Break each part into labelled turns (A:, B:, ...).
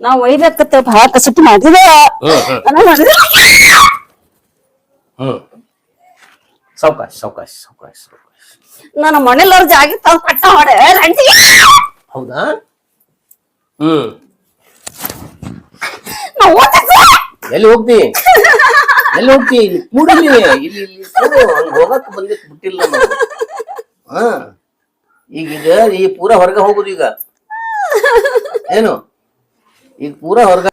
A: ನಾವ್ ಒಯ್ಬೇಕತ್ತ ಬಹಳ ಕಸಟ್ಟು ಮಾಡಿದ.
B: ಸಾವ್ಕಾಶ ಸಾವ್ಕಾಶ ಸಾವ್ಕಾಶ ಸಾವ್ಕಾಶ.
A: ನನ್ನ ಮನೆಯಲ್ಲವ್ರ ಜಾಗ ತಂದ್ ಪಟ್ಟ ಮಾಡ ರಂಟಿ
B: ಹೌದಾ? ಹ್ಮ್.
A: ನಾ ಓದಿದ್ದೆ
B: ಎಲ್ಲಿ ಹೋಗ್ತಿ ಎಲ್ಲಿ ಹೋಗ್ತಿ ಇಲ್ಲಿ ಕೂಡಲಿ ಇಲ್ಲಿ. ಇಲ್ಲಿ ಕೂಡು. ಹಂಗ್ ಹೋಗಕ್ ಬಂದಿತ್ತು ಬಿಟ್ಟಿಲ್ಲ ನಾವು ಹಾ. ಈಗ ಈಗ ಈ ಪೂರ ಹೊರಗೆ ಹೋಗುದು ಈಗ. ಏನು? ಈಗ ಪೂರ ಹೊರಗ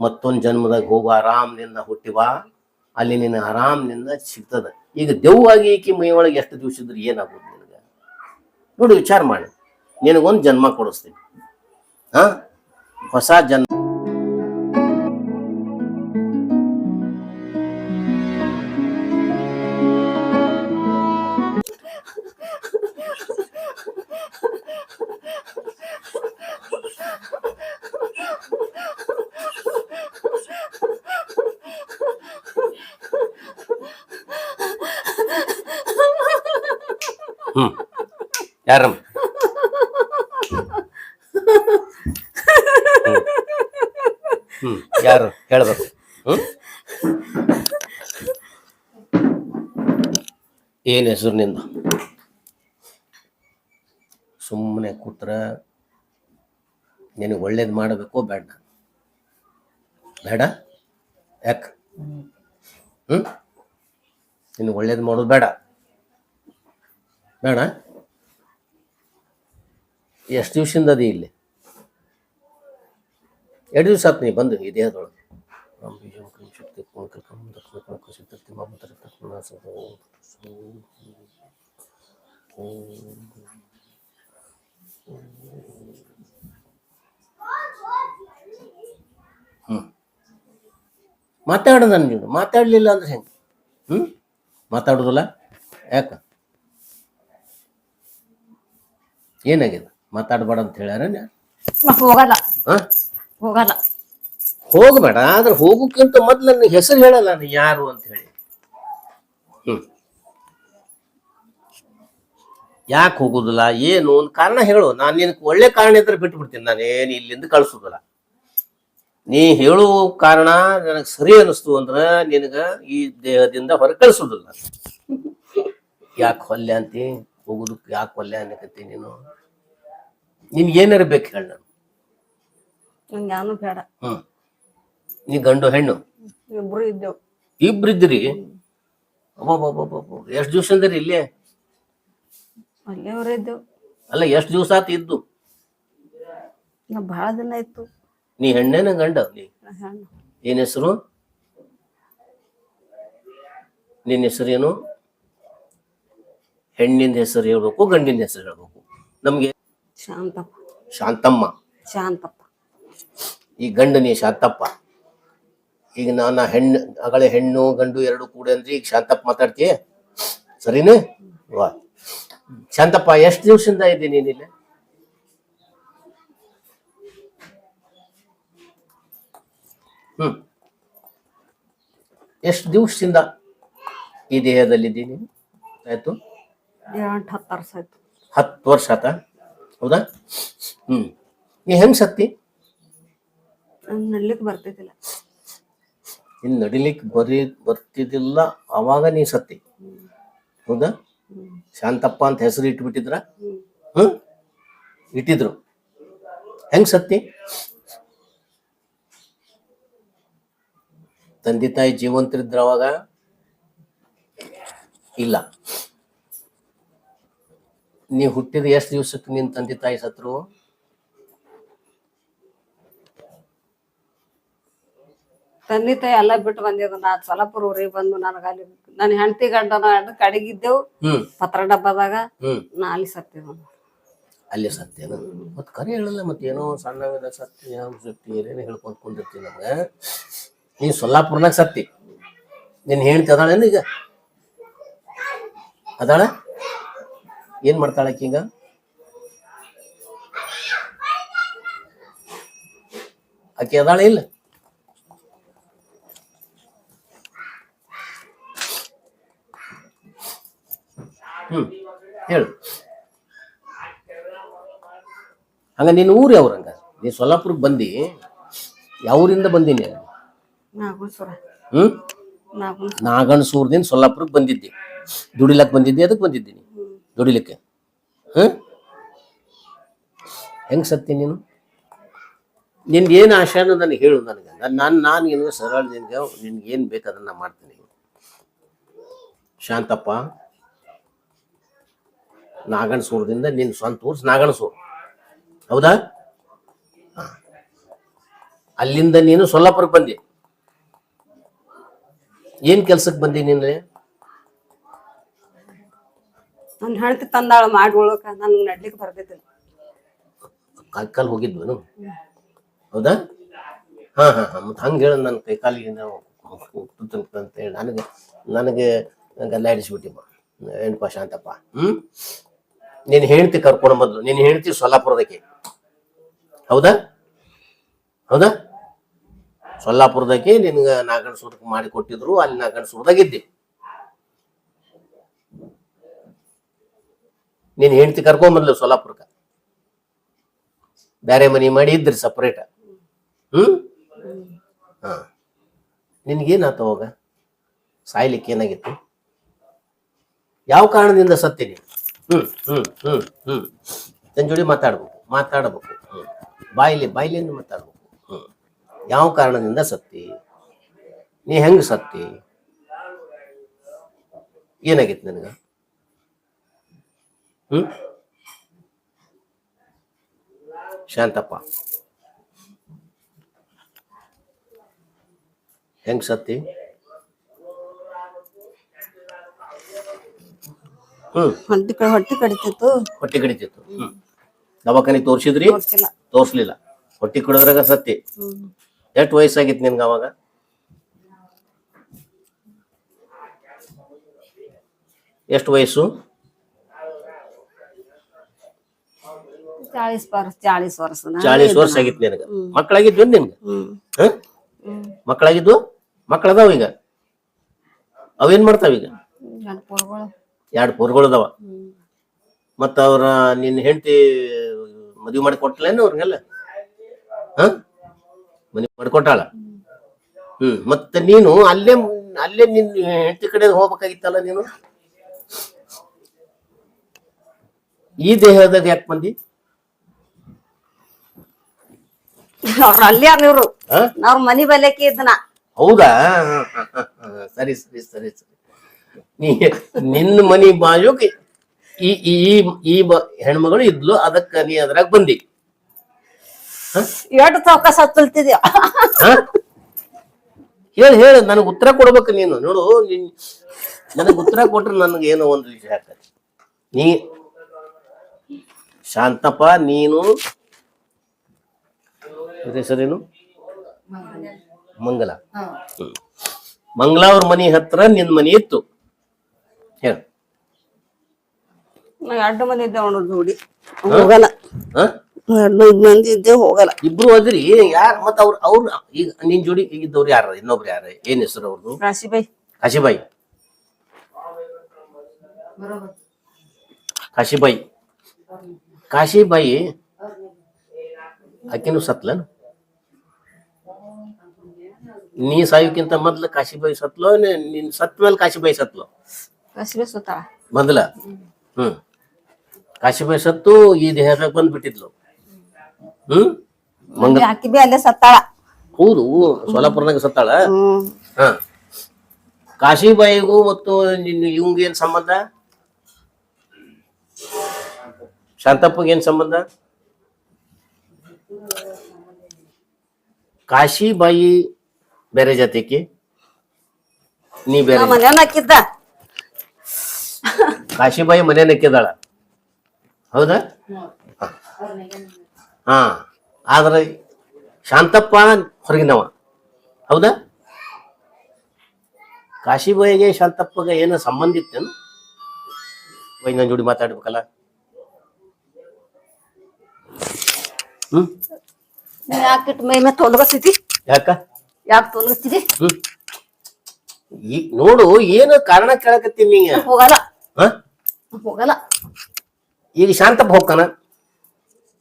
B: ಮತ್ತೊಂದ್ ಜನ್ಮದಾಗ ಹೋಗು, ಆರಾಮ್ನಿಂದ ಹುಟ್ಟಿವಾ ಅಲ್ಲಿ ನಿನ್ನ ಆರಾಮ್ನಿಂದ ಸಿಗ್ತದ. ಈಗ ದೆವ್ವಾಗಿ ಈಕಿ ಒಳಗೆ ಎಷ್ಟು ದಿವಸ ಇದ್ರೆ ಏನಾಗೋದು ನಿನಗೆ? ನೋಡಿ, ವಿಚಾರ ಮಾಡಿ. ನಿನಗೊಂದು ಜನ್ಮ ಕೊಡಿಸ್ತೀನಿ. ಹಾ ಹೊಸ ಜನ್ಮ ಏನ್ ಹೆಸರಿನಿಂದ? ಸುಮ್ಮನೆ ಕೂತ್ರ, ನಿನಗೆ ಒಳ್ಳೇದು ಮಾಡಬೇಕು ಬೇಡ. ಬೇಡ? ಯಾಕೆ? ಹ್ಞೂ ನಿನಗೆ ಒಳ್ಳೇದು ಮಾಡೋದು ಬೇಡ. ಬೇಡ? ಎಷ್ಟು ದಿವಸದಿಂದ ಅದಿ ಇಲ್ಲಿ? ಎರಡು ದಿವಸ ಆತು ನೀ ಬಂದು ಈ ದೇಹದೊಳಗೆ. ಪೂರ್ಣ ಕಲ್ಕಂ ದಕ್ಷಿಣ ಕನಕ ಸಿದ್ಧರ್ತಿ ಮಮತರ ತಕ್ಷಣ ಸದ ಓಂ ಮಾತಾಡೋದ ನೀನು? ಮಾತಾಡಲಿಲ್ಲ ಅಂದ್ರೆ ಹೆಂಗೆ? ಹ್ಞೂ ಮಾತಾಡೋದಲ್ಲ? ಯಾಕ? ಏನಾಗಿದೆ? ಮಾತಾಡಬೇಡ ಅಂತ ಹೇಳ್ಯಾರ
A: ಹೋಗಲ್ಲ.
B: ಹಾಂ?
A: ಹೋಗಲ್ಲ.
B: ಹೋಗಬೇಡ ಆದ್ರೆ ಹೋಗೋಕ್ಕಿಂತ ಮೊದ್ಲು ನನ್ನ ಹೆಸರು ಹೇಳಲ್ಲ ನಾನು ಯಾರು ಅಂತ ಹೇಳಿ. ಹ್ಮ್. ಯಾಕೆ ಹೋಗುದಿಲ್ಲ ಏನು ಒಂದು ಕಾರಣ ಹೇಳು. ನಾನು ನಿನಗೆ ಒಳ್ಳೆ ಕಾರಣ ಇದ್ರೆ ಬಿಟ್ಟು ಬಿಡ್ತೀನಿ ನಾನೇನು ಇಲ್ಲಿಂದ ಕಳಿಸೋದಿಲ್ಲ. ನೀ ಹೇಳುವ ಕಾರಣ ನನಗೆ ಸರಿ ಅನಿಸ್ತು ಅಂದ್ರೆ ನಿನಗ ಈ ದೇಹದಿಂದ ಹೊರ ಕಳಿಸೋದಿಲ್ಲ. ಯಾಕೆ ಹೊಲ್ಯ ಅಂತಿ? ಹೋಗುದಕ್ಕೆ ಯಾಕೆ ಹೊಲ್ಯ ಅನ್ನಕತ್ತಿ ನೀನು? ನಿನ್ಗೆ ಏನಾರ ಬೇಕು ಹೇಳ ನಾನು.
A: ಬೇಡ.
B: ಹ್ಮ್. ನೀ ಗಂಡು ಹೆಣ್ಣು?
A: ಇಬ್ರು ಇದ್ದೇವ್.
B: ಇಬ್ರಿದ್ರಿ ಎಷ್ಟು ದಿವಸ ಅಂದ್ರಿ ಇಲ್ಲೇ?
A: ಅಲ್ಲೇ ಅವ್ರ ಇದ್ದೇವ್.
B: ಅಲ್ಲ ಎಷ್ಟ್ ದಿವ್ಸ ಆತ ಇದ್ದು?
A: ನಾ ಬಹಳ ದಿನ ಆಯ್ತು.
B: ನೀ ಹೆಣ್ಣೇನ ಗಂಡ? ನೀ
A: ನಾ ಹೆಣ್ಣು
B: ಏನ್ ಹೆಸರು? ನಿನ್ನ ಹೆಸರೇನು? ಹೆಣ್ಣಿನ ಹೆಸರು ಹೇಳ್ಬೇಕು ಗಂಡಿನ ಹೆಸರು ಹೇಳ್ಬೇಕು. ನಮ್ಗೆ
A: ಶಾಂತಪ್ಪ.
B: ಶಾಂತಮ್ಮ.
A: ಶಾಂತಪ್ಪ.
B: ಈ ಗಂಡ ನೀ ಶಾಂತಪ್ಪ. ಈಗ ನಾನು ಹೆಣ್ಣು ಅಗಳೆ ಹೆಣ್ಣು ಗಂಡು ಎರಡು ಕೂಡ ಅಂದ್ರೆ ಈಗ ಶಾಂತಪ್ಪ ಮಾತಾಡ್ತೀಯ? ಸರಿನೇ? ವಾ. ಶಾಂತಪ್ಪ ಎಷ್ಟು ದಿವಸದಿಂದ ಇದ್ದೀನಿ ನೀನಿಲ್ಲ ಹ್ಮ್. ಎಷ್ಟು ದಿವಸದಿಂದ ಈ ದೇಹದಲ್ಲಿದ್ದೀನಿ? ಆಯ್ತು.
A: ಹತ್ತು ವರ್ಷ ಆಯ್ತು.
B: ಹತ್ತು ವರ್ಷ ಆತ? ಹೌದಾ? ಹ್ಮ್. ನೀ ಹೆಂಗ್ ಸತ್ತಿ?
A: ಬರ್ತಿದ್ದಿಲ್ಲ.
B: ಇನ್ನು ನಡಿಲಿಕ್ಕೆ ಬರೀ ಬರ್ತಿದ್ದಿಲ್ಲ ಅವಾಗ ನೀ ಸತ್ತಿ. ಹೌದಾ? ಶಾಂತಪ್ಪ ಅಂತ ಹೆಸರು ಇಟ್ಬಿಟ್ಟಿದ್ರ.
A: ಹ್ಮ್
B: ಇಟ್ಟಿದ್ರು. ಹೆಂಗ್ ಸತ್ತಿ? ತಂದೆ ತಾಯಿ ಜೀವಂತರಿದ್ರ ಅವಾಗ? ಇಲ್ಲ. ನೀ ಹುಟ್ಟಿದ ಎಷ್ಟು ದಿವಸಕ್ಕೆ ನಿನ್ ತಂದೆ ತಾಯಿ ಸತ್ರು?
A: ತಂದೆ ತಾಯಿ ಎಲ್ಲ ಬಿಟ್ಟು ಬಂದಿದ್ದು. ನಾ ಸಲಪುರ ಊರಿಗೆ ಬಂದು ನನಗ ಅಲ್ಲಿ ನನ್ನ ಹೆಂಡತಿ ಗಂಡನ ಕಡಗಿದ್ದೆವು.
B: ಕಡೆಗಿದ್ದೆವು
A: ಪತ್ರ ಡಬ್ಬದಾಗ ನಾ ಅಲ್ಲಿ ಸತ್ತಿದ್ದೆ
B: ಅಲ್ಲಿ ಸತ್ಯ ಮತ್ ಕರೆ ಹೇಳಲ್ಲ ಮತ್ತೆ ಏನೋ ಸಣ್ಣ ಸತ್ಯ ಸತ್ಯ ಏನೇನು ಹೇಳ್ಕೊಂಡ್ ಕುಂದಿರ್ತಿ ನಮ್ಗ ನೀ ಸೊಲ್ಲಾಪುರ್ನಾಗ ಸತ್ತಿ. ನಿನ್ ಹೆಂಡತಿ ಅದಾಳೇನು ಈಗ? ಅದಾಳ? ಏನ್ ಮಾಡ್ತಾಳ ಕಿಂಗ ಈಗ? ಆಕೆ ಅದಾಳ ಇಲ್ಲ? ಹ್ಮ್. ಹೇಳು. ಹಂಗ ನಿನ್ನ ಊರು ಯಾವ ಹಂಗ? ನೀ ಸೊಲ್ಲಾಪುರಕ್ಕೆ ಬಂದಿ ಯಾವೂರಿಂದ ಬಂದೀನಿ
A: ಹ್ಞೂ
B: ನಾಗಣಸೂರ್ದಿಂದ ಸೊಲ್ಲಾಪುರಕ್ಕೆ ಬಂದಿದ್ದೆ. ದುಡಿಲಕ್ ಬಂದಿದ್ದಿ ಅದಕ್ಕೆ ಬಂದಿದ್ದೀನಿ ದುಡಿಲಿಕ್ಕೆ? ಹ್ಮ್? ಹೆಂಗ್ ಸತ್ತಿ ನೀನು? ನಿನ್ಗೆ ಏನು ಆಶೆ ಅನ್ನೋದು ನನಗೆ ಹೇಳು ನನಗೆ. ನಾನು ನಾನು ಏನು ಸರಳ ನಿನ್ಗೆ ನಿನ್ಗೆ ಏನು ಬೇಕು ನಾನು ಮಾಡ್ತೀನಿ. ಶಾಂತಪ್ಪ. ನಾಗಣಸೂರದಿಂದ ನಿನ್ನ ಸ್ವಂತ ಊರು ನಾಗಣಸೂರು. ಹೌದಾ. ಅಲ್ಲಿಂದ ನೀನು ಸೊಲ್ಲಾಪುರಕ್ಕೆ ಬಂದಿ. ಏನ್ ಕೆಲ್ಸಕ್ಕೆ ಬಂದಿ ನೀನು?
A: ನನ್ನ ಹೆಂಡತಿ ತಂದಾಳ ಮಾಡಿ ಉಳಕ ನನ್ಗೆ ನಡ್ಲಿಕ್ಕೆ ಬರ್ದಿದ್ದಿಲ್ಲ.
B: ಕೈಕಾಲು ಹೋಗಿದ್ವೇನು? ಹೌದಾ? ಹಾ ಹಾ ಹಾ. ಮತ್ತೆ ಹಂಗೆ ಹೇಳ ನನ್ನ ಕೈಕಾಲಿಗೆ ನಾವು ಅಂತ ಹೇಳಿ. ನನಗೆ ನನಗೆ ಗಲ್ಲ ಹಿಡಿಸ್ಬಿಟ್ಟಿಮ್ಮ ಏನಪ್ಪ ಶಾಂತಪ್ಪ? ಹ್ಮ್? ನೀನು ಹೆಂಡತಿ ಕರ್ಕೊಂಡು ಮೊದಲು ನೀನು ಹೆಂಡತಿ ಸೊಲ್ಲಾಪುರದಕ್ಕೆ. ಹೌದಾ? ಹೌದಾ? ಸೊಲ್ಲಾಪುರದಕ್ಕೆ ನಿನ್ಗೆ ನಾಗಣಸೂರಕ್ಕೆ ಮಾಡಿ ಕೊಟ್ಟಿದ್ರು, ಅಲ್ಲಿ ನಾಗಣಸೂರದಾಗ ಇದ್ದೆ. ನೀನ್ ಹೆಂಡತಿ ಕರ್ಕೊಂಡ್ ಬಂದ್ಲು ಸೊಲ್ಲಾಪುರಕ್ಕೆ. ಬೇರೆ ಮನಿ ಮಾಡಿ ಇದ್ರಿ ಸಪ್ರೇಟ್ ಹ್ಮ್? ಹಾ. ನಿನ್ಗೇನಾತ ಹೋಗ ಸಾಯ್ಲಿಕ್ಕೆ ಏನಾಗಿತ್ತು? ಯಾವ ಕಾರಣದಿಂದ ಸತ್ತೀನಿ ಹ್ಮ್ ಹ್ಮ್ ಹ್ಮ್ ಹ್ಮ್ ಜೋಡಿ ಮಾತಾಡ್ಬೇಕು ಮಾತಾಡ್ಬೇಕು. ಹ್ಮ್ ಬಾಯಿಲಿ, ಬಾಯಿಲಿಂದ ಮಾತಾಡ್ಬೇಕು. ಯಾವ ಕಾರಣದಿಂದ ಸತ್ತಿ? ನೀ ಹೆಂಗ್ ಸತ್ತಿ? ಏನಾಗಿತ್ತು ನನಗ? ಶಾಂತಪ್ಪ. ಹೆಂಗ್ ಸತ್ತಿ?
A: ಹೊಟ್ಟಿ ಕಡೆ ಹೊಟ್ಟಿ ಕಡಿತಿತ್ತು.
B: ಹೊಟ್ಟೆ ಕಡಿತಿತ್ತು. ಹ್ಮ್. ದವಾಖಾನೆ ತೋರ್ಸಿದ್ರಿ?
A: ತೋರ್ಸಿಲ್ಲ.
B: ತೋರ್ಸ್ಲಿಲ್ಲ. ಹೊಟ್ಟಿ ಕುಡಿದ್ರಾಗ ಸತ್ತಿ
A: ಹ್ಮ್.
B: ಎಷ್ಟು ವಯಸ್ಸಾಗಿತ್ತು ನಿನ್ಗೆ ಅವಾಗ? ಎಷ್ಟು ವಯಸ್ಸು?
A: ಚಾಳಿಸ್ ವರ್ಷ ಚಾಳಿಸ್ ವರ್ಷ
B: ಚಾಳೀಸ್ ವರ್ಷ ಆಗಿತ್ತು ನಿನಗೆ. ಮಕ್ಕಳಾಗಿದ್ವಿ ನಿನ್ಗೆ
A: ಹ್ಮ್.
B: ಹ?
A: ಹ್ಮ್.
B: ಮಕ್ಕಳಾಗಿದ್ವು? ಮಕ್ಕಳದಾವ ಈಗ? ಅವೇನ್ ಮಾಡ್ತಾವ ಈಗ?
A: ಗಂಡ ಪೋರ್ಗಳು
B: ಎರಡು ಪೋರ್ಗಳು ಅದಾವ.
A: ಹ್ಮ್.
B: ಮತ್ತ ಅವ್ರ ನಿನ್ನ ಹೆಂಡತಿ ಮದುವೆ ಮಾಡಿ ಕೊಟ್ಟಲೇನು ಅವ್ರಿಗೆಲ್ಲ? ಹ? ಮನೆ ಮಾಡ್ಕೊಟ್ಟಾಳ ಹ್ಮ್. ಮತ್ತೆ ನೀನು ಅಲ್ಲೇ ಅಲ್ಲೇ ನಿನ್ ಹೆಂಡತಿ ಕಡೆ ಹೋಗ್ಬೇಕಾಗಿತ್ತಲ್ಲ ನೀನು? ಈ ದೇಹದಾಗ ಯಾಕೆ ಬಂದಿ?
A: ಅವ್ರ ಅಲ್ಲಿ ಇವ್ರು. ಅವ್ರ ಮನಿ ಬಲ್ಯಕ್ಕೆ ಇದ್ದನ
B: ಹೌದಾ? ಸರಿ ಸರಿ ಸರಿ ಸರಿ. ನೀ ನಿನ್ನ ಮನಿ ಬಾಜುಕ್ ಈ ಈ ಈ ಬ- ಹೆಣ್ಮಗಳು ಇದ್ಲು ಅದಕ್ಕ ನೀ ಅದ್ರಾಗ ಬಂದಿ.
A: ಎಷ್ಟು ಚೌಕ ಸತ್ತಲ್ತಿದ್ಯ
B: ಹೇಳಿ ಹೇಳು ನನಗೆ ಉತ್ತರ ಕೊಡ್ಬೇಕು ನೀನು. ನೋಡು ನನಗ ನನಗೆ ಉತ್ತರ ಕೊಟ್ರೆ ನನಗೆ ಏನೋ ಒಂದು ವಿಷಯ ಆಗ್ತದೆ. ನೀ ಶಾಂತಪ್ಪ ನೀನು ಹೆಸರೇನು? ಮಂಗಲ. ಮಂಗಲ ಅವ್ರ ಮನಿ ಹತ್ರ ನಿನ್ ಮನಿ ಇತ್ತು ಹೇಳು
A: ನಾ ಎರಡು ಮಂದಿ ಇದ್ದೆ ಅವನು ಜೋಡಿ ಹೋಗಲ್ಲ.
B: ಹ?
A: ಎರಡು ಮಂದಿ ಇದ್ದೆ ಹೋಗಲ್ಲ.
B: ಇಬ್ರು ಅದ್ರಿ ಯಾರ್ ಮತ್ತ ಅವ್ರ ಅವ್ರ ಈಗ ನಿನ್ ಜೋಡಿ ಇದ್ದವ್ರು ಯಾರ? ಇನ್ನೊಬ್ರು ಯಾರ? ಏನ್ ಹೆಸರು ಅವ್ರದ್ದು
A: ರಾಶಿಬಾಯಿ
B: ಕಾಶಿಬಾಯಿ. ಕಾಶಿಬಾಯಿ. ಕಾಶಿಬಾಯಿ. ಆಕಿನೂ ಸತ್ಲನ್? ನೀ ಸಾಯೋಕ್ಕಿಂತ ಮೊದ್ಲು ಕಾಶಿಬಾಯಿ ಸತ್ಲೋ ನಿನ್ ನೀನ್ ಸತ್ ಮೇಲೆ ಕಾಶಿಬಾಯಿ ಸತ್ಲೋ?
A: ರಾಶಿಬಾಯಿ ಸುತ್ತಾಳ.
B: ಮೊದಲ? ಹ್ಮ್. ಕಾಶಿಬಾಯಿ ಸತ್ತು ಈ ದೇಹದಾಗ ಬಂದ್ಬಿಟ್ಟಿದ್ಲು. ಹ್ಮ್? ಮಂಗ
A: ಆಕಿ ಬಿ ಅಲ್ಲೇ ಸತ್ತಾಳ.
B: ಹೌದು ಸೋಲಾಪುರನಾಗ ಸತ್ತಾಳ? ಹ. ಕಾಶಿಬಾಯಿಗೂ ಮತ್ತು ಇವಂಗ ಏನ್ ಸಂಬಂಧ? ಶಾಂತಪ್ಪಗೆ ಏನ್ ಸಂಬಂಧ? ಕಾಶಿಬಾಯಿ ಬೇರೆ ಜಾತಿಗೆ ನೀ ಬೇರೆ
A: ಮನೇನ ಹಾಕಿದ್ದ.
B: ಕಾಶಿಬಾಯಿ ಮನೆ ನಕ್ಕಿದಾಳ ಹೌದಾ? ಹ. ಆದ್ರೆ ಶಾಂತಪ್ಪ ಹೊರಗಿನವ. ಹೌದಾ? ಕಾಶಿಬಾಯಿಗೆ ಶಾಂತಪ್ಪಗೆ ಏನು ಸಂಬಂಧ ಇತ್ತೇನು? ಬೈ ನನ್ನ ಜೋಡಿ ಮಾತಾಡ್ಬೇಕಲ್ಲ. ಹ್ಮ್?
A: ಯಾಕೆ ಮೈ ಮೇಲೆ ತೊಲಗತ್ತಿದಿ
B: ಯಾಕ?
A: ಯಾಕೆ ತೊಲಗತ್ತಿದಿ
B: ಹ್ಮ್. ಈ ನೋಡು ಏನು ಕಾರಣ ಕೇಳಕತ್ತೀನಿ
A: ಹೋಗಲ್ಲ. ಹೋಗಲ್ಲ.
B: ಈಗ ಶಾಂತಪ್ಪ ಹೋಗ್ತಾನ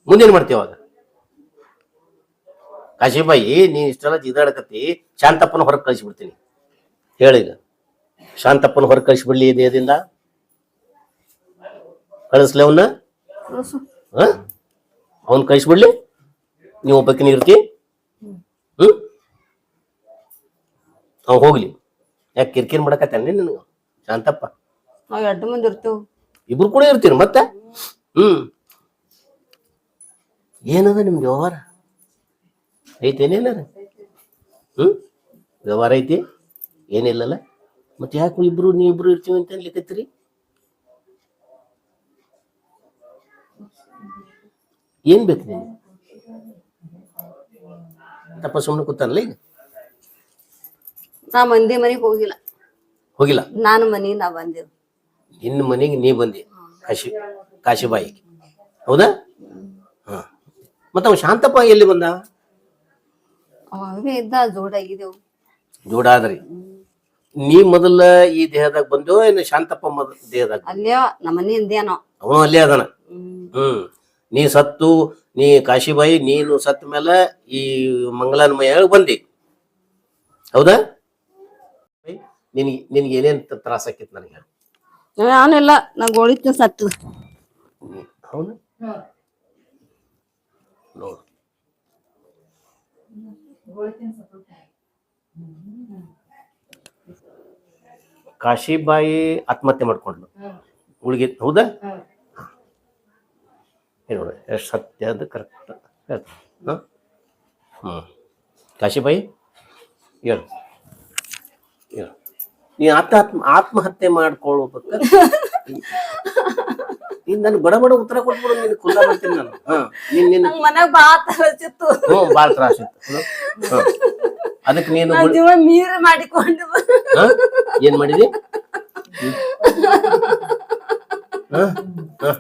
B: ಮುಂದೇನ್ ಮಾಡ್ತೀವ ಅವಾಗ? ಕಾಶಿಬಾಯಿ ನೀ ಇಷ್ಟೆಲ್ಲ ಜಿದಾಡಕತ್ತಿ ಶಾಂತಪ್ಪನ ಹೊರಗೆ ಕಳಿಸ್ಬಿಡ್ತೀನಿ. ಹೇಳೀಗ ಶಾಂತಪ್ಪನ ಹೊರಗೆ ಕಳಿಸ್ಬಿಡ್ಲಿ ದೇಹದಿಂದ? ಕಳಿಸ್ಲಿ ಅವನ್ನ. ಅವನ್ ಕಳಿಸ್ಬಿಡ್ಲಿ? ನೀವು ಒಬ್ಬಕಿನ ಇರ್ತಿ? ಹ್ಮ್? ಅವ್ ಹೋಗ್ಲಿ. ಯಾಕೆ ಕಿರ್ಕಿರ್ ಮಾಡಕತ್ತಾನೆ ನಿನಗೆ? ಶಾಂತಪ್ಪ.
A: ನಾವು ಎರಡು ಮಂದಿ ಇರ್ತೀವಿ.
B: ಇಬ್ರು ಕೂಡ ಇರ್ತೀರಿ ಮತ್ತೆ? ಹ್ಮ್. ಏನದ ನಿಮ್ಗೆ ವ್ಯವಹಾರ? ಐತೇನೇನಾರ ಹ್ಮ್. ವ್ಯವಹಾರ ಐತಿ? ಏನಿಲ್ಲಲ್ಲ? ಮತ್ತೆ ಯಾಕೆ ಇಬ್ರು ನೀ ಇಬ್ರು ಇರ್ತೀವಿ ಅಂತ ಅನ್ಲಿಕತ್ತೀರಿ? ಏನ್ ಬೇಕು ನಿಮ್ಗೆ? ತಪ್ಪ ಸುಮ್ಮನೆ ಕೂತಾನಲ್ಲ ಈಗ?
A: ನಾ ಮಂದಿ ಮನೆಗೆ ಹೋಗಿಲ್ಲ.
B: ಹೋಗಿಲ್ಲ?
A: ನಾನು ಮನೆಗೆ ನಾ ಬಂದೆವು
B: ನಿನ್ನ ಮನೆಗೆ ನೀ ಬಂದಿ? ಕಾಶಿ. ಕಾಶಿಬಾಯಿ ಹೌದಾ? ಹಾ. ಮತ್ತೆ ಅವ ಶಾಂತಪ್ಪ ಎಲ್ಲಿ ಬಂದ?
A: ಇದ್ದ ಜೋಡಾಗಿದ್ದೆವು
B: ಜೋಡಾದ್ರಿ. ನೀ ಮೊದಲ ಈ ದೇಹದಾಗ ಬಂದೋ ಏನು ಶಾಂತಪ್ಪ ಮೊದಲ ದೇಹದಾಗ?
A: ಅಲ್ಲೇ ನಮ್ಮ ಮನೆಯಿಂದೇನೋ
B: ಅವನು ಅಲ್ಲೇ ಅದಾನ?
A: ಹ್ಮ್.
B: ನೀ ಸತ್ತು ನೀ ಕಾಶಿಬಾಯಿ ನೀನು ಸತ್ತ ಮೇಲೆ ಈ ಮಂಗಲನ ಮೈಯಾಗ ಬಂದಿ. ಹೌದಾ? ನಿನ್ಗೆ ನಿನ್ಗೆ ಏನೇನ್ ತ್ರಾಸ ಆಕಿತ್ತು ನನಗೆ
A: ನಾನೆಲ್ಲ ನಾ ಗೋಳಿತ ಸತ್ತು
B: ಹೌದಾ ನೋಡು ಕಾಶಿಬಾಯಿ ಆತ್ಮಹತ್ಯೆ ಮಾಡ್ಕೊಂಡ್ಲು. ಉಳಿಗೆ ಹೌದಾ? ಏ ನೋಡಿ ಎಷ್ಟು ಸತ್ಯ ಅದು ಕರೆಕ್ಟ್ ಹಾಂ? ಹ್ಞೂ ಕಾಶಿಬಾಯಿ ಹೇಳು. ಹೇಳು. ನೀ ಆತ್ಮ ಆತ್ಮಹತ್ಯೆ ಮಾಡ್ಕೊಳ್ಬೇಕ ನೀನ್ ನನ್ ಬಡ ಬಡ ಉತ್ತರ ಕೊಟ್ಬಿಡು ನೀನು ಕುಲ್ಲ ಮಾಡ್ತೀನಿ ನಾನು. ಹಾ ನಿನ್ ನಿನ್ನ
A: ನಂಗ್ ಮನ್ಯಾಗ ಬಾ ಹಚ್ಚಿತ್ತು
B: ಹ್ಞೂ ಭಾಳ ತ್ರಾಸ ಇತ್ತು. ಹ್ಞೂ ಅದಕ್ಕೆ ನೀನು
A: ನಾ
B: ಗುಳ್-
A: ಜೀವ ಮೀರಿ ಮಾಡಿಕೊಂಡು.
B: ಹಾ? ಏನ್ ಮಾಡಿದಿ? ಹಾ? ಹಾ.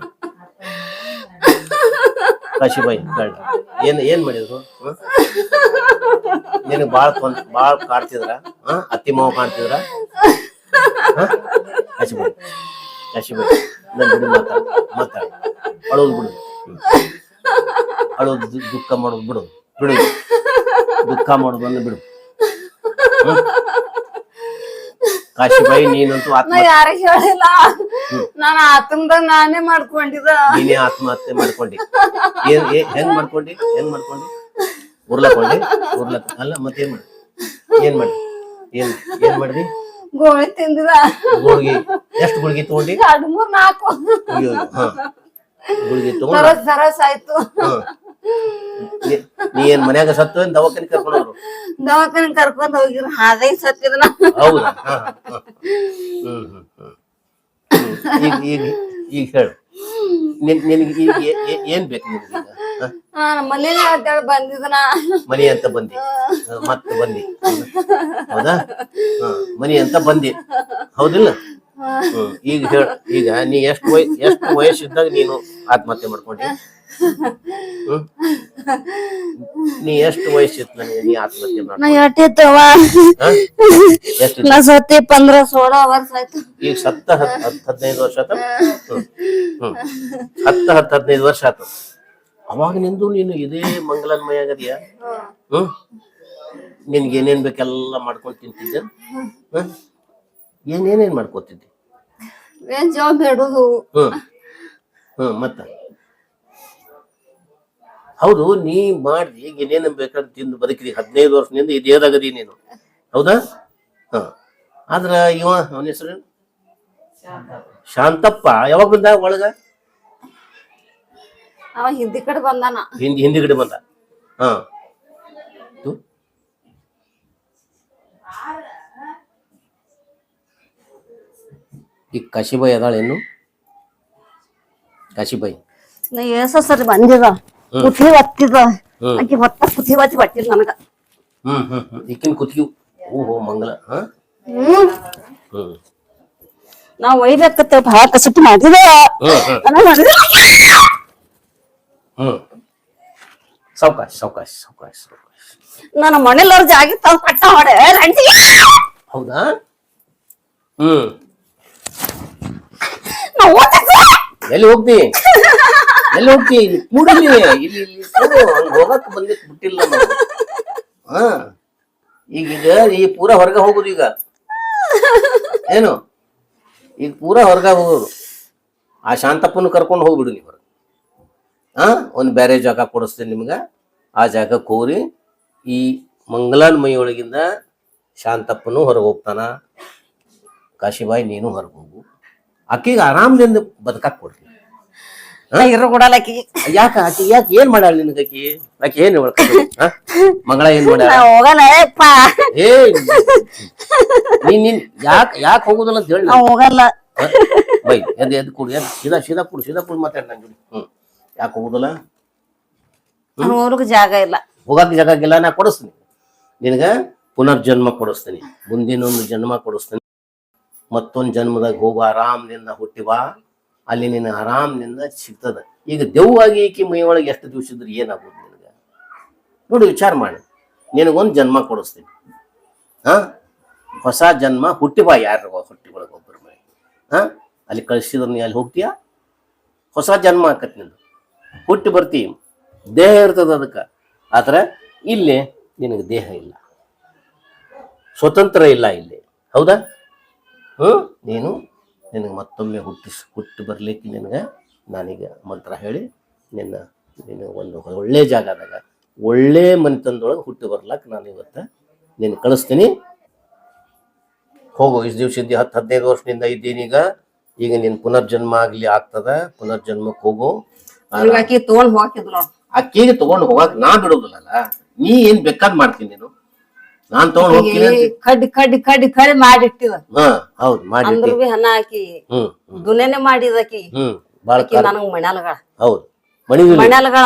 B: ಕಾಶಿಬಾಯಿ ಬೇಡ ಏನ್ ಏನ್ ಮಾಡಿದ್ರು? ಹಾ? ನಿನಗ್ ಬಾಳ ತೊಂದ್ ಬಾಳ ಕಾಡ್ತಿದ್ರ ಹಾ? ಅತ್ತಿ ಮಾವ ಕಾಣ್ತಿದ್ರ? ಹಾ? ಕಾಶಿಬಾಯಿ ಕಾಶಿಬಾಯಿ. ನನ್ ಬಿಡು ಮಾತಾಡ ಮಾತಾಡ. ಅಳೋದು ಬಿಡು. ಅಳೋದು ದುಃಖ ಮಾಡೋದು ಬಿಡು. ಬಿಡು. ದುಃಖ ಮಾಡೋದು ಅನ್ನ ಬಿಡು? ಕಾಶಿಬಾಯಿ ನೀನಂತೂ ಆತ್ಮ
A: ಹೇಳಿಲ್ಲ. ನಾನು ಆತಂದ ನಾನೇ ಮಾಡ್ಕೊಂಡಿದ
B: ನೀನೇ ಆತ್ಮಹತ್ಯೆ ಮಾಡ್ಕೊಂಡಿ. ಏನ್ ಹೆಂಗ್ ಮಾಡ್ಕೊಂಡಿ? ಹೆಂಗ್ ಮಾಡ್ಕೊಂಡಿ? ಉರ್ಲಕೊಂಡಿ ಉರ್ಲಕ್ ಅಲ್ಲ ಮತ್ತೇನ್ ಮಾಡಿ? ಏನ್ ಮಾಡಿ? ಏನ್ ಏನ್ ಮಾಡಿದಿ?
A: ಗೋಳಿ ತಿಂದಿದ.
B: ಗುಳ್ಗಿ ಎಷ್ಟು ಗುಳಿಗೆ ತಗೊಂಡಿ?
A: ಎರಡು ಮೂರ್ ನಾಲ್ಕು.
B: ಅಯ್ಯೋ ಹಾ. ಗುಳ್ಗಿ ತಗೊಂಡ?
A: ಸರಸ್ ಸರಸ್ ಆಯ್ತು.
B: ನೀ- ನೀ ಏನ್ ಮನ್ಯಾಗ ಸತ್ತು ಏನ್ ದವಾಖಾನೆ ಕರ್ಕೊಂಡು ಹೋದ್ರು?
A: ದವಾಖಾನೆ ಕರ್ಕೊಂಡ್ ಹೋಗಿರ ಹಾದೈ ಸತ್ತಿದ್ನ.
B: ಹೌದಾ? ಹಾ, ಹಾ, ಹಾ. ಹ್ಮ್ ಹ್ಮ್ ಹ್ಮ್. ಹ್ಮ್. ಈಗ ಈಗ ಈಗ ಹೇಳು. ನಿನ್ ನಿನಗೆ ಈಗ ಏ- ಏ- ಏನ್ ಬೇಕು ನಿನಗೆ ಈಗ
A: ಮನೇಲಿ ಅಂತೇಳಿ ಬಂದಿದ್ನ
B: ಮನಿ ಅಂತ ಬಂದಿ. ಮತ್ತ ಬಂದಿ. ಹೌದಾ? ಹ, ಮನಿ ಅಂತ ಬಂದಿ. ಹೌದಿಲ್ಲ? ಹ್ಮ್. ಈಗ ಹೇಳ. ಈಗ ನೀ ಎಷ್ಟು ವಯ ಎಷ್ಟು ವಯಸ್ಸಿದ್ದಾಗ ನೀನು ಆತ್ಮಹತ್ಯೆ ಮಾಡ್ಕೊಂಡಿ ಹ್ಮ್? ನೀ ಎಷ್ಟು ವಯಸ್ಸಿತ್ತು ಇತ್ತು ನೀ ಆತ್ಮಹತ್ಯೆ
A: ನಾ
B: ಮಾಡ್ಕೊಂಡಿ
A: ಎಟ್ಟಿತ್ತವ
B: ಹ? ಎಷ್ಟು?
A: ನಾ ಸತ್ತಿ ಪಂದ್ರ ಸೋಳ ವರ್ಷ ಆಯ್ತು.
B: ಈಗ ಸತ್ತ ಹತ್ ಹತ್ ಹದಿನೈದು ವರ್ಷ ಆತ? ಹ್ಮ್ ಹ್ಮ್. ಹತ್ತ ಹತ್ತು ಹದಿನೈದು ವರ್ಷ ಆತು. ಅವಾಗ ನಿಂದು ನೀನು ಇದೇ ಮಂಗಲನ್ಮಯ ಆಗದಿಯ? ಹ್ಮ್ ನಿನ್ಗೆ ಏನೇನ್ ಬೇಕೆಲ್ಲ ಮಾಡ್ಕೊಂಡ್ ತಿಂತಿದ್ದೆ? ಹ್ಮ್ ಏನೇನೇನ್ ಮಾಡ್ಕೊತಿದ್ದೆ?
A: ಬೇಡುದು
B: ಹ್ಮ್ ಹ್ಮ್ ಮತ್ತ? ಹೌದು ನೀ ಮಾಡಿ ಈಗ ಏನೇನು ಬೇಕಾದ್ರೆ ತಿಂದು ಬದುಕಿದಿ. ಹದಿನೈದು ವರ್ಷದಿಂದ ಇದೇದಾಗದಿ ನೀನು. ಹೌದಾ? ಹ. ಆದ್ರ ಇವ ಅವನ ಹೆಸರು ಶಾಂತಪ್ಪ. ಯಾವಾಗ ಬಂದ ಒಳಗ?
A: ಅವ ಹಿಂದಿ ಕಡೆ ಬಂದಾನ.
B: ಹಿಂದಿ ಹಿಂದಿಗಡೆ ಬಂದ. ಹಾ. ತು? ಈ ಕಾಶಿಬಾಯಿ ಅದಾಳೇನು ಕಾಶಿಬಾಯಿ.
A: ನಾ ಏಸ ಸರಿ ಬಂದಿದ. ಕುತಿ ಒತ್ತಿದ. ಆಕಿ ಹೊತ್ತ ಕುತಿ ಒತ್ತಿ ಬಟ್ಟಿದ್ ನನಗ.
B: ಹ್ಮ್ ಹ್ಮ್ ಹ್ಮ್. ಈಕಿನ ಕುತ್ತಿಗೆ ಓಹೋ ಮಂಗಲ ಹಾ?
A: ಹ್ಮ್.
B: ಹ್ಮ್.
A: ನಾ ಒಯ್ಬೇಕತ್ತ ಭಾಳ ಕಸಿಟ್ಟು ಮಾಡಿದ.
B: ಹ್ಮ್. ಸಾವಕಾಶ ಸಾವಕಾಶ ಸಾವಕಾಶ ಸಾವ್ಕಾಶ.
A: ನನ್ನ ಮನೇಲವ್ರ ಜಾಗಿ ಪಟ್ಟ ಹೊಡೆ ರಂಟಿ
B: ಹೌದಾ? ಹ್ಮ್.
A: ನಾ.
B: ಎಲ್ಲಿ ಹೋಗ್ತಿ? ಎಲ್ಲಿ ಹೋಗ್ತಿ? ಇಲ್ಲಿ ಕೂಡಿಲಿ ಇಲ್ಲಿ. ಇಲ್ಲಿ ಕೂಡು. ಹಂಗ್ ಹೋಗಕ್ ಬಂದಿತ್ ಬಿಟ್ಟಿಲ್ಲ ನಾವು ಹಾ. ಈಗ ಈಗ ಈ ಪೂರ ಹೊರಗೆ ಹೋಗುದು ಈಗ. ಏನು? ಈಗ ಪೂರ ಹೊರಗೆ ಹೋಗೋದು. ಆ ಶಾಂತಪ್ಪನ ಕರ್ಕೊಂಡು ಹೋಗ್ಬಿಡು ನೀವು ಹೊರಗೆ. ಹಾ ಒಂದು ಬೇರೆ ಜಾಗ ಕೊಡಿಸ್ತೀನಿ ನಿಮ್ಗೆ. ಆ ಜಾಗ ಕೋರಿ ಈ ಮಂಗಲಾನ್ ಮೈಯೊಳಗಿಂದ ಶಾಂತಪ್ಪನು ಹೊರಗೆ ಹೋಗ್ತಾನ. ಕಾಶಿಬಾಯಿ ನೀನು ಹೊರಗೆ ಹೋಗು. ಆಕಿಗೆ ಆರಾಮದಿಂದ ಬದುಕಾಕ್ ಕೊಡ್ರಿ.
A: ಇರೋ ಕೊಡಲ್ಲ ಆಕಿ
B: ಯಾಕ ಆಕಿ ಯಾಕೆ ಏನ್ ಮಾಡಲ್ಲ ನಿನಗೆ ಆಕಿ ಆಕಿ ಏನ್? ಮಂಗಳ ಏನ್ ಮಾಡ್ಯಾಳ?
A: ಏಪ್ಪ.
B: ಏ ನೀನ್ ನೀನ್ ಯಾಕ್ ಯಾಕೆ ಹೋಗುದಿಲ್ಲ ಅಂತ ಹೇಳಿ.
A: ಹೋಗಲ್ಲ.
B: ಬೈ ಎದ್ ಎದ್ ಕೊಡು ಎದ್ ಸೀದಾ ಸೀದಾ ಕೊಡು ಸೀದಾ ಕೊಡು ಮಾತಾಡ ನನ್ ಜೋಡಿ ಹ್ಮ್. ಯಾಕೆ ಹೋಗುದಿಲ್ಲ?
A: ಹೋಗಕ್ ಜಾಗ ಇಲ್ಲ.
B: ಹೋಗಕ್ಕೆ ಜಾಗ ಇಲ್ಲ ನಾ ಕೊಡಿಸ್ತೀನಿ. ನಿನಗ ಪುನರ್ಜನ್ಮ ಕೊಡಿಸ್ತೀನಿ. ಮುಂದಿನೊಂದು ಜನ್ಮ ಕೊಡಿಸ್ತೀನಿ. ಮತ್ತೊಂದು ಜನ್ಮದಾಗ ಹೋಗು ಆರಾಮದಿಂದ ಹುಟ್ಟಿವ ಬಾ. ಅಲ್ಲಿ ನಿನ್ನ ಆರಾಮದಿಂದ ಸಿಗ್ತದ. ಈಗ ದೆವ್ವಾಗಿ ಈಕಿ ಮೈ ಒಳಗೆ ಎಷ್ಟು ದಿವಸ ಇದ್ರೆ ಏನಾಗ್ಬೋದು ನಿನಗೆ? ನೋಡಿ ವಿಚಾರ ಮಾಡಿ. ನಿನಗೊಂದು ಜನ್ಮ ಕೊಡಿಸ್ತೀನಿ. ಹಾ? ಹೊಸ ಜನ್ಮ ಹುಟ್ಟಿ ಬಾ ಯಾರ ಹುಟ್ಟಿ ಒಳಗೆ ಒಬ್ಬರ ಮನೆ ಹಾ? ಅಲ್ಲಿ ಕಳಿಸಿದ್ರೆ ನೀ ಅಲ್ಲಿ ಹೋಗ್ತೀಯಾ? ಹೊಸ ಜನ್ಮ ಆಕತ್ ನಿಂದು. ಹುಟ್ಟಿ ಬರ್ತಿ ದೇಹ ಇರ್ತದ ಅದಕ್ಕೆ. ಆದ್ರೆ ಇಲ್ಲಿ ನಿನಗೆ ದೇಹ ಇಲ್ಲ. ಸ್ವತಂತ್ರ ಇಲ್ಲ ಇಲ್ಲಿ. ಹೌದಾ? ಹ್ಞೂ? ನೀನು ನಿನಗೆ ಮತ್ತೊಮ್ಮೆ ಹುಟ್ಟಿಸ್ ಹುಟ್ಟಿ ಬರ್ಲಿಕ್ಕೆ ನಿನಗೆ ನಾನೀಗ ಮಂತ್ರ ಹೇಳಿ ನಿನ್ನ ನಿನ್ನ ಒಂದು ಒಳ್ಳೆ ಜಾಗದಾಗ ಒಳ್ಳೆ ಮನೆತನದೊಳಗೆ ಹುಟ್ಟಿ ಬರ್ಲಕ್ಕೆ ನಾನು ಇವತ್ತು ನಿನ್ನ ಕಳಿಸ್ತೀನಿ. ಹೋಗು, ಇಷ್ಟು ದಿವಸ ಇದ್ದಿ ಹತ್ತು ಹದಿನೈದು ವರ್ಷದಿಂದ ಇದ್ದೀನಿ ಈಗ. ಈಗ ನಿನ್ನ ಪುನರ್ಜನ್ಮ ಆಗಲಿ ಆಗ್ತದ. ಪುನರ್ಜನ್ಮಕ್ಕೆ ಹೋಗು.
A: ಆಕಿ ತಗೊಂಡ್ ಹೋಗಿದ್ಲು
B: ಅಕ್ಕಿಗೆ ತಗೊಂಡು ಹೋಗಕ್ ನಾ ಬಿಡುದಿಲ್ಲ ನೀ ಏನ್ ಬೇಕಾದ್ ಮಾಡ್ತೀನಿ ನೀನು? ನಾನ್ ತಗೊಂಡ್ ಹೋಗ್ತೀನಿ ಅಂತ.
A: ಕಡ್ಡಿ ಕಡ್ಡಿ ಕಡ್ಡಿ ಕಡಿ ಮಾಡಿಟ್ಟಿದ
B: ಹಾ ಹೌದು ಮಾಡಿ
A: ಅಂದ್ರ ಬಿ ಹಣ ಹಾಕಿ
B: ಹ್ಮ್
A: ದುನೇನೆ ಮಾಡಿದಕಿ
B: ಹ್ಮ್ ಬಾಳ
A: ಆಕಿ ನನಗ್ ಮಣ್ಯಾಲಗಳ
B: ಹೌದು ಮಣಿವಿಲ್ಲ
A: ಮಣ್ಯಾಲಗಳ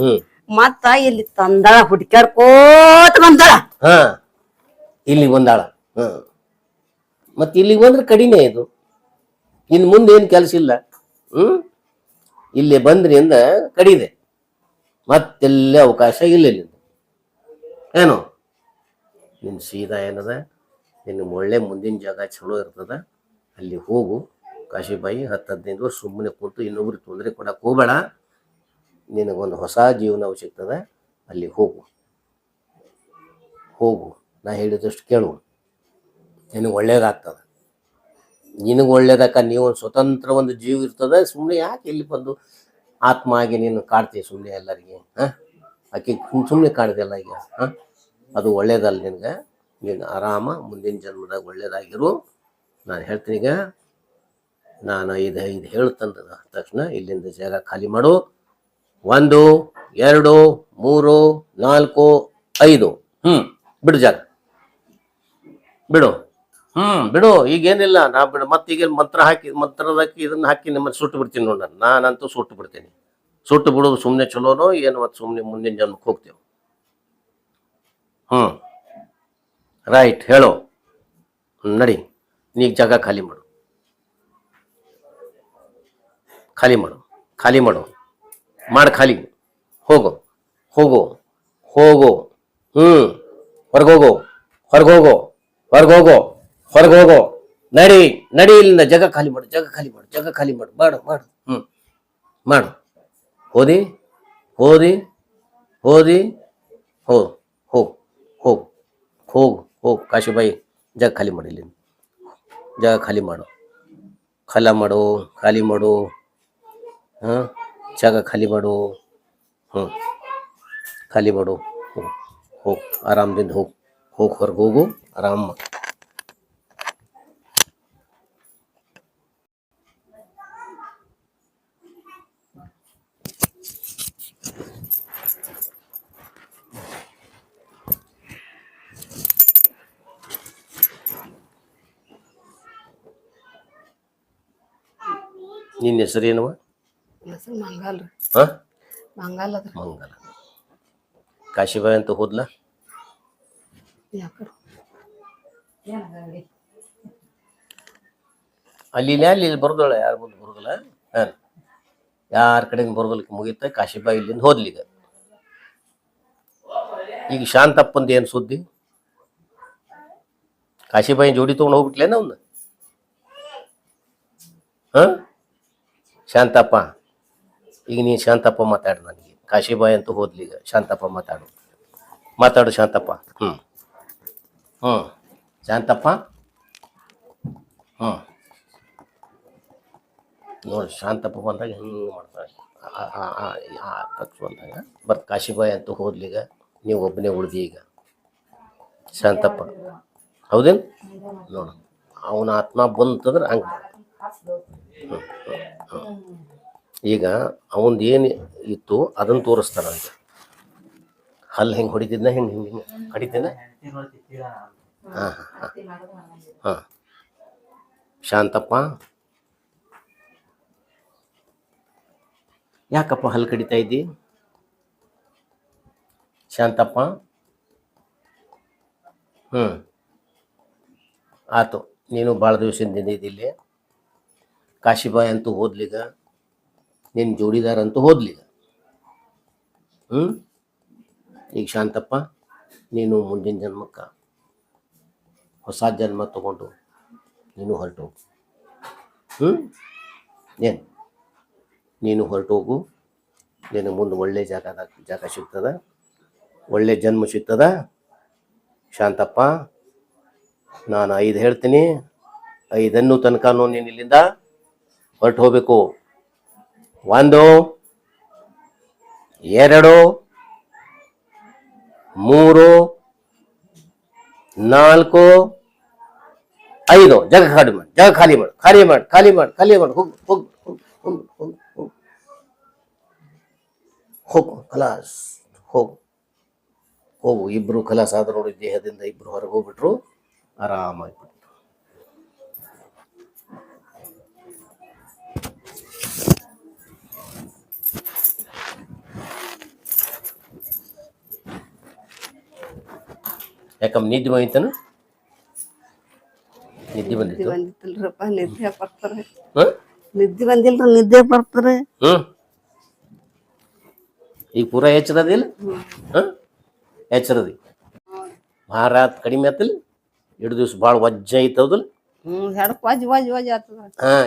B: ಹ್ಮ್.
A: ಮತ್ತ ಇಲ್ಲಿ ತಂದಳ ಹುಡ್ಕ್ಯಾಡ್ಕೋತ ಬಂದಾಳ.
B: ಹಾ ಇಲ್ಲಿ ಒಂದಾಳ ಹಾ. ಮತ್ತೆ ಇಲ್ಲಿಗೆ ಬಂದ್ರೆ ಕಡಿಮೆ ಇದು. ಇನ್ ಮುಂದೆ ಏನ್ ಕೆಲಸ ಇಲ್ಲ. ಹ್ಮ್? ಇಲ್ಲಿ ಬಂದ್ರಿಂದ ಕಡಿದೆ. ಮತ್ತೆಲ್ಲೇ ಅವಕಾಶ ಇಲ್ಲ ನಿಂದು ಏನು? ನಿನ್ ಸೀದಾ ಏನದ? ನಿನ್ನ ಒಳ್ಳೆ ಮುಂದಿನ ಜಾಗ ಚಲೋ ಇರ್ತದ. ಅಲ್ಲಿ ಹೋಗು. ಕಾಶಿಬಾಯಿ ಹತ್ತು ಹದಿನೈದು ವರ್ಷ ಸುಮ್ಮನೆ ಕೂತು ಇನ್ನೊಬ್ರಿಗೆ ತೊಂದರೆ ಕೊಡಕ್ಕೆ ಹೋಗಬೇಡ. ನಿನಗೊಂದು ಹೊಸ ಜೀವನ ಸಿಗ್ತದೆ. ಅಲ್ಲಿ ಹೋಗು. ಹೋಗು. ನಾ ಹೇಳಿದಷ್ಟು ಕೇಳು. ನಿನಗೆ ಒಳ್ಳೇದಾಗ್ತದೆ. ನಿನಗೆ ಒಳ್ಳೇದಕ್ಕ ನೀವು ಒಂದು ಸ್ವತಂತ್ರ ಒಂದು ಜೀವ ಇರ್ತದೆ ಸುಮ್ಮನೆ ಯಾಕೆ ಇಲ್ಲಿ ಬಂದು ಆತ್ಮ ಆಗಿ ನೀನು ಕಾಡ್ತೀಯ ಸುಮ್ಮನೆ ಎಲ್ಲರಿಗೆ, ಹಾಂ? ಆಕೆ ಸುಮ್ಮನೆ ಕಾಡ್ದಲ್ಲ ಈಗ, ಹಾಂ? ಅದು ಒಳ್ಳೇದಲ್ಲ ನಿನಗೆ, ನೀನು ಆರಾಮ, ಮುಂದಿನ ಜನ್ಮದಾಗ ಒಳ್ಳೇದಾಗಿರು. ನಾನು ಹೇಳ್ತೀನಿ ಈಗ, ನಾನು ಐದು ಐದು ಹೇಳ್ತಂದ ತಕ್ಷಣ ಇಲ್ಲಿಂದ ಜಾಗ ಖಾಲಿ ಮಾಡು. ಒಂದು, ಎರಡು, ಮೂರು, ನಾಲ್ಕು, ಐದು ಹ್ಞೂ ಬಿಡು ಜಾಗ. ಬಿಡು. ಹ್ಮ್. ಬಿಡು, ಈಗೇನಿಲ್ಲ, ನಾ ಬಿಡು ಈಗ ಮಂತ್ರ ಹಾಕಿ, ಮಂತ್ರದ ಹಾಕಿ ಇದನ್ನ ಹಾಕಿ ನಿಮ್ಮನ್ನು ಸುಟ್ಟು ಬಿಡ್ತೀನಿ ನೋಡಿ ನಾನು. ನಾನಂತೂ ಸುಟ್ಟು ಬಿಡ್ತೀನಿ. ಸುಟ್ಟು ಬಿಡೋದು ಸುಮ್ಮನೆ ಚಲೋನೋ, ಏನು ಮತ್ತೆ ಸುಮ್ಮನೆ ಮುಂದಿನ ಜನ್ಮಕ್ಕೆ ಹೋಗ್ತೇವೆ. ಹ್ಞೂ ರೈಟ್ ಹೇಳೋ. ನಡಿ ನೀ ಜಾಗ ಖಾಲಿ ಮಾಡು. ಖಾಲಿ ಮಾಡು ಖಾಲಿ ಮಾಡು. ಮಾಡು ಖಾಲಿ. ಹೋಗು ಹೋಗು ಹೋಗು. ಹ್ಞೂ ಹೊರಗೋಗು ಹೊರಗೋಗು ಹೊರಗೋಗು ಹೊರಗೋಗು ನಡಿ ನಡಿ ಇಲ್ಲಿಂದ ಜಗ ಖಾಲಿ ಮಾಡು, ಜಗ ಖಾಲಿ ಮಾಡು, ಜಗ ಖಾಲಿ ಮಾಡು ಮಾಡು ಮಾಡು. ಹ್ಮ್. ಮಾಡು. ಹೋದಿ ಹೋದಿ ಹೋದಿ, ಹೋ ಹೋಗು ಹೋಗು ಹೋಗು ಹೋಗು ಕಾಶಿಬಾಯಿ, ಜಗ ಖಾಲಿ ಮಾಡು ಇಲ್ಲಿಂದ. ಜಾಗ ಖಾಲಿ ಮಾಡು. ಖಾಲ ಮಾಡು, ಖಾಲಿ ಮಾಡು. ಹಾಂ, ಜಾಗ ಖಾಲಿ ಮಾಡು. ಹ್ಞೂ ಖಾಲಿ ಮಾಡು. ಹೋಗು ಹೋಗು ಆರಾಮದಿಂದ ಹೋಗು. ಹೋಗಿ ಹೊರಗೆ ಹೋಗು, ಆರಾಮ
A: ಹೆಸರು
B: ಹಾ?
A: ಮಂಗಲ್ ಅದ್ರ
B: ಮಂಗಲ. ಕಾಶಿಬಾಯಿ ಅಂತ ಹೋದ್ಲ? ಅಲ್ಲಿ ಇಲ್ಲಿ ಅಲ್ಲಿ ಇಲ್ಲಿ ಬರೋದಳ ಯಾರ ಮುಂದೆ ಬರೋದಿಲ್ಲ? ಹಾಂ. ಯಾರ ಕಡೆಯಿಂದ ಬರೋದಿಲ್ಲ ಮುಗಿತ ಕಾಶಿಬಾಯಿ ಇಲ್ಲಿಂದ ಹೋದ್ಲಿ ಈಗ. ಈಗ ಶಾಂತಪ್ಪಂದು ಏನು ಸುದ್ದಿ? ಕಾಶಿಬಾಯಿ ಜೋಡಿ ತೊಗೊಂಡು ಹೋಗ್ಬಿಟ್ಲೇನ ಅವನ್ನ ಹಾಂ? ಶಾಂತಪ್ಪ, ಈಗ ನೀನು ಶಾಂತಪ್ಪ ಮಾತಾಡು ನನಗೆ. ಕಾಶಿಬಾಯಿ ಅಂತೂ ಈಗ. ಶಾಂತಪ್ಪ ಮಾತಾಡು. ಮಾತಾಡು ಶಾಂತಪ್ಪ. ಹ್ಞೂ ಹ್ಞೂ ಶಾಂತಪ್ಪ. ಹ್ಞೂ ನೋಡಿ, ಶಾಂತಪ್ಪ ಬಂದಾಗ ಹಿಂಗೆ ಮಾಡ್ತಾರೆ? ಪಕ್ಷ ಬಂದಾಗ. ಬಟ್ ಕಾಶಿಬಾಯಿ ಅಂತೂ ನೀವು ಒಬ್ಬನೇ ಉಳ್ದಿ ಈಗ. ಶಾಂತಪ್ಪ. ಹೌದೇನು? ನೋಡು. ಅವನ ಆತ್ಮ ಬಂತಂದ್ರೆ ಹಂಗೆ ಈಗ ಅವಂದು ಏನು ಇತ್ತು ಅದನ್ನು ತೋರಿಸ್ತಾನ ಅಂತ ಹಲ್ಲು ಹೆಂಗೆ ಹೊಡಿತಿದ್ನ, ಹೆಂಗೆ ಹಿಂಗೆ ಹಿಂಗೆ ಹೊಡಿತಿದ್ನ ಹಾಂ ಹಾಂ ಹಾಂ. ಶಾಂತಪ್ಪ. ಯಾಕಪ್ಪ ಹಲ್ಲು ಕಡಿತಾ ಇದ್ದಿ? ಶಾಂತಪ್ಪ. ಹ್ಞೂ ಆತು, ನೀನು ಭಾಳ ದಿವಸದಿಂದ ಇದ್ದಿಲ್ಲಿ. ಕಾಶಿಬಾಯಿ ಅಂತೂ ಹೋದ್ಲಿಗ? ನಿನ್ನ ಜೋಡಿದಾರ ಅಂತೂ ಹೋದ್ಲಿಗ? ಹ್ಞೂ ಈಗ ಶಾಂತಪ್ಪ, ನೀನು ಮುಂದಿನ ಜನ್ಮಕ್ಕೆ ಹೊಸ ಜನ್ಮ ತಗೊಂಡು ನೀನು ಹೊರಟು ಹ್ಞೂ ಏನು? ನೀನು ಹೊರಟೋಗು. ನಿನ್ನ ಮುಂದೆ ಒಳ್ಳೆ ಜಾಗದ ಜಾಗ ಸಿಗ್ತದ? ಒಳ್ಳೆ ಜನ್ಮ ಸಿಗ್ತದ? ಶಾಂತಪ್ಪ, ನಾನು ಐದು ಹೇಳ್ತೀನಿ. ಐದನ್ನು ತನಕನೂ ನೀನು ಇಲ್ಲಿಂದ ಹೊರಟು ಹೋಗ್ಬೇಕು ಒಂದು, ಎರಡು, ಮೂರು, ನಾಲ್ಕು, ಐದು. ಜಗ ಖಾಲಿ ಮಾಡಿ, ಜಗ ಖಾಲಿ ಮಾಡಿ ಖಾಲಿ ಮಾಡಿ ಖಾಲಿ ಮಾಡಿ ಖಾಲಿ ಮಾಡಿ. ಹೋಗು ಹೋಗು ಹೋಗು ಹೋಗು ಹೋಗು ಹೋಗು. ಕಲಾಸ್, ಹೋಗು. ಹೋಗು, ಇಬ್ರು ಕಲಾಸ ಆದ್ರು ನೋಡಿ, ದೇಹದಿಂದ ಇಬ್ರು ಹೊರಗೆ ಹೋಗ್ಬಿಟ್ರು. ಆರಾಮಾಗಿ ಯಾಕಮ್ಮ ನಿದ್ದೆ ಬಂದಿತ್ತನು? ನಿದ್ದೆ ಬಂದಿತ್ತು?
A: ಬಂದಿತ್ತಿಲ್ರಪ್ಪ ನಿದ್ದೆ ಬರ್ತಾರೆ. ನಿದ್ದೆ ಬಂದಿಲ್ರಿ ನಿದ್ದೆ ಬರ್ತಾರೆ.
B: ಹ್ಮ್. ಈಗ ಪೂರಾ ಹೆಚ್ಚರದಿಲ್ಲ ಹಾಂ? ಎಚ್ಚರದಿ? ಭಾರ ಕಡಿಮೆ ಆತಲ್ಲ ಎರಡು ದಿವಸ ಭಾಳ ವಜ್ಜ ಐತದಲ್ಲ
A: ಹ್ಮ್ ಹೆಡಕ್ ವಜ್ ವಜ್ ವಜ್ ಆಗ್ತದ
B: ಹಾಂ